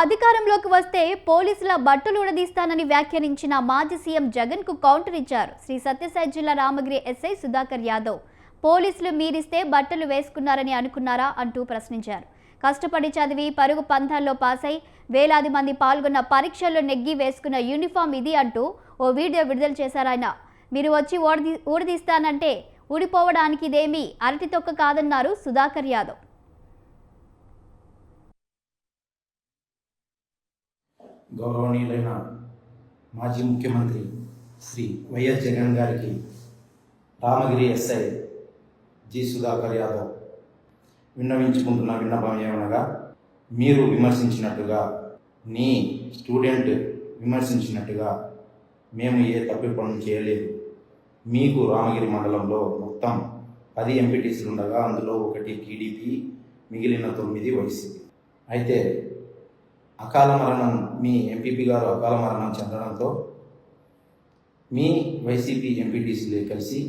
అధికారంలోకి వస్తే పోలీసుల బట్టలు ఉడదీస్తానని వ్యాఖ్యానించిన మాజీ సీఎం జగన్కు కౌంటర్ ఇచ్చారు. శ్రీ సత్యసాయి జిల్లా రామగిరి ఎస్ఐ సుధాకర్ యాదవ్. పోలీసులు మీరిస్తే బట్టలు వేసుకున్నారని అనుకున్నారా అంటూ ప్రశ్నించారు. కష్టపడి చదివి పరుగు పంథాల్లో పాసై వేలాది మంది పాల్గొన్న పరీక్షల్లో నెగ్గి వేసుకున్న యూనిఫామ్ ఇది అంటూ ఓ వీడియో విడుదల చేశారాయన మీరు వచ్చి ఊడదీ ఊడదీస్తానంటే ఊడిపోవడానికి ఇదేమీ అరటి తొక్క కాదన్నారు సుధాకర్ యాదవ్. గౌరవనీయులైన మాజీ ముఖ్యమంత్రి శ్రీ వైఎస్ జగన్ గారికి రామగిరి ఎస్ఐ జి సుధాకర్ యాదవ్ విన్నవించుకుంటున్న విన్నపం ఏమనగా మీరు విమర్శించినట్టుగా నీ స్టూడెంట్ విమర్శించినట్టుగా మేము ఏ తప్పు పనులు చేయలేదు. మీకు రామగిరి మండలంలో మొత్తం పది ఎంపీటీసీలు ఉండగా అందులో ఒకటి టీడీపీ మిగిలిన తొమ్మిది వైసీపీ. అయితే అకాల మరణం మీ ఎంపీపీ గారు అకాల మరణం చెందడంతో మీ వైసీపీ ఎంపీటీసీలు కలిసి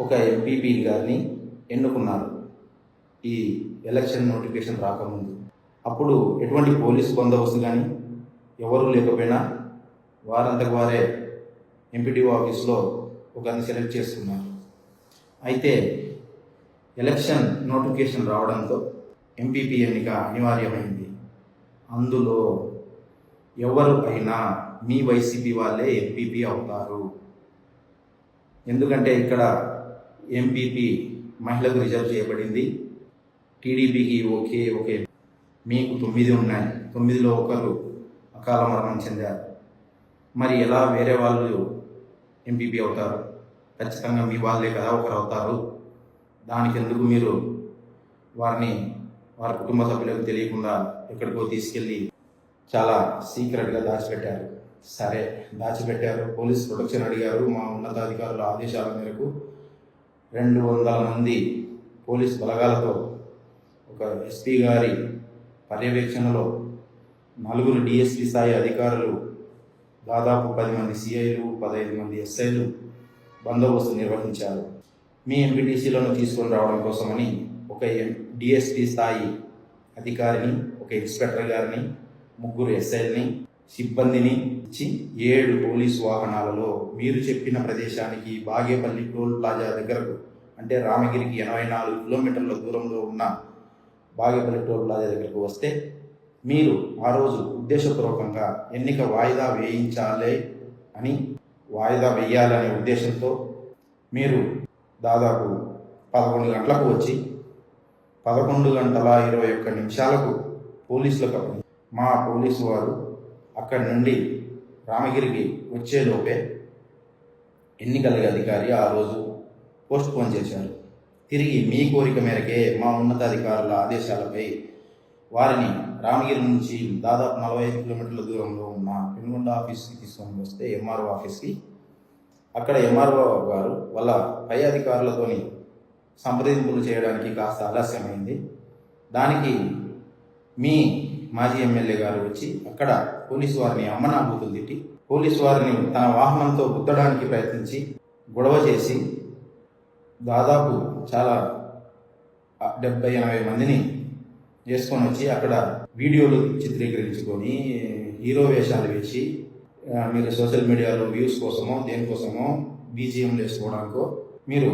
ఒక ఎంపీపీ గారిని ఎన్నుకున్నారు. ఈ ఎలక్షన్ నోటిఫికేషన్ రాకముందు. అప్పుడు ఎటువంటి పోలీస్ బందోబస్తు కానీ ఎవరు లేకపోయినా వారంతకు వారే ఎంపీటీఓ ఆఫీస్లో ఒకరిని సెలెక్ట్ చేసుకున్నారు. అయితే ఎలక్షన్ నోటిఫికేషన్ రావడంతో ఎంపీపీ ఎన్నిక అనివార్యమైంది. అందులో ఎవరు అయినా మీ వైసీపీ వాళ్ళే ఎంపీపీ అవుతారు. ఎందుకంటే ఇక్కడ ఎంపీపీ మహిళకు రిజర్వ్ చేయబడింది. టీడీపీకి ఓకే ఓకే మీకు తొమ్మిది ఉన్నాయి. తొమ్మిదిలో ఒకరు అకాల మరణం చెందారు. మరి ఎలా వేరే వాళ్ళు ఎంపీపీ అవుతారు? ఖచ్చితంగా మీ వాళ్ళే కదా ఒకరు అవుతారు. దానికి ఎందుకు మీరు వారిని వారి కుటుంబ సభ్యులకు తెలియకుండా ఎక్కడికో తీసుకెళ్ళి చాలా సీక్రెట్గా దాచిపెట్టారు. సరే దాచిపెట్టారు. పోలీస్ ప్రొటెక్షన్ అడిగారు. మా ఉన్నతాధికారుల ఆదేశాల మేరకు రెండు వందల మంది పోలీస్ బలగాలతో ఒక ఎస్పీ గారి పర్యవేక్షణలో నలుగురు డిఎస్పీ స్థాయి అధికారులు దాదాపు పది మంది సిఐలు పదహైదు మంది ఎస్ఐలు బందోబస్తు నిర్వహించారు. మీ ఎంపీటీసీలను తీసుకొని రావడం కోసమని ఒక డిఎస్పీ స్థాయి అధికారిని ఒక ఇన్స్పెక్టర్ గారిని ముగ్గురు ఎస్ఐల్ని సిబ్బందిని ఇచ్చి ఏడు పోలీసు వాహనాలలో మీరు చెప్పిన ప్రదేశానికి బాగేపల్లి టోల్ ప్లాజా దగ్గరకు అంటే రామగిరికి ఎనభై నాలుగు కిలోమీటర్ల దూరంలో ఉన్న బాగేపల్లి టోల్ ప్లాజా దగ్గరకు వస్తే మీరు ఆ రోజు ఉద్దేశపూర్వకంగా ఎన్నిక వాయిదా వేయించాలి అని వాయిదా వేయాలనే ఉద్దేశంతో మీరు దాదాపు పదకొండు గంటలకు వచ్చి పదకొండు గంటల ఇరవై ఒక్క నిమిషాలకు పోలీసులకు మా పోలీసు వారు అక్కడి నుండి రామగిరికి వచ్చేలోపే ఎన్నికల అధికారి ఆ రోజు పోస్ట్ పోన్ చేశారు. తిరిగి మీ కోరిక మేరకే మా ఉన్నతాధికారుల ఆదేశాలపై వారిని రామగిరి నుంచి దాదాపు నలభై ఐదు కిలోమీటర్ల దూరంలో ఉన్న పెనుగొండ ఆఫీస్కి తీసుకొని వస్తే ఎంఆర్ఓ ఆఫీస్కి అక్కడ ఎంఆర్ఓ గారు వాళ్ళ పై అధికారులతోని సంప్రదింపులు చేయడానికి కాస్త ఆలస్యమైంది. దానికి మీ మాజీ ఎమ్మెల్యే గారు వచ్చి అక్కడ పోలీసు వారిని అమ్మనాభూతులు తిట్టి పోలీసు వారిని తన వాహనంతో గుద్దడానికి ప్రయత్నించి గొడవ చేసి దాదాపు చాలా డెబ్బై ఎనభై మందిని చేసుకొని వచ్చి అక్కడ వీడియోలు చిత్రీకరించుకొని హీరో వేషాలు వేసి మీరు సోషల్ మీడియాలో వ్యూస్ కోసమో దేనికోసమో బీజిఎం వేసుకోవడానికో మీరు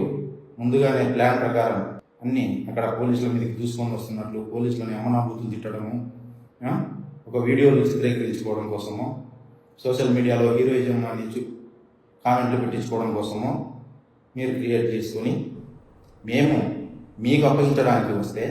ముందుగానే ప్లాన్ ప్రకారం అన్ని అక్కడ పోలీసుల మీదకి దూసుకొని వస్తున్నట్లు పోలీసులని అమనాభూతులు తిట్టడము ఒక వీడియోలు చిత్రీకరించుకోవడం కోసమో సోషల్ మీడియాలో హీరోయిజం అని కామెంట్లు పెట్టించుకోవడం కోసమో మీరు క్రియేట్ చేసుకొని మేము మీకు అప్పగించడానికి వస్తే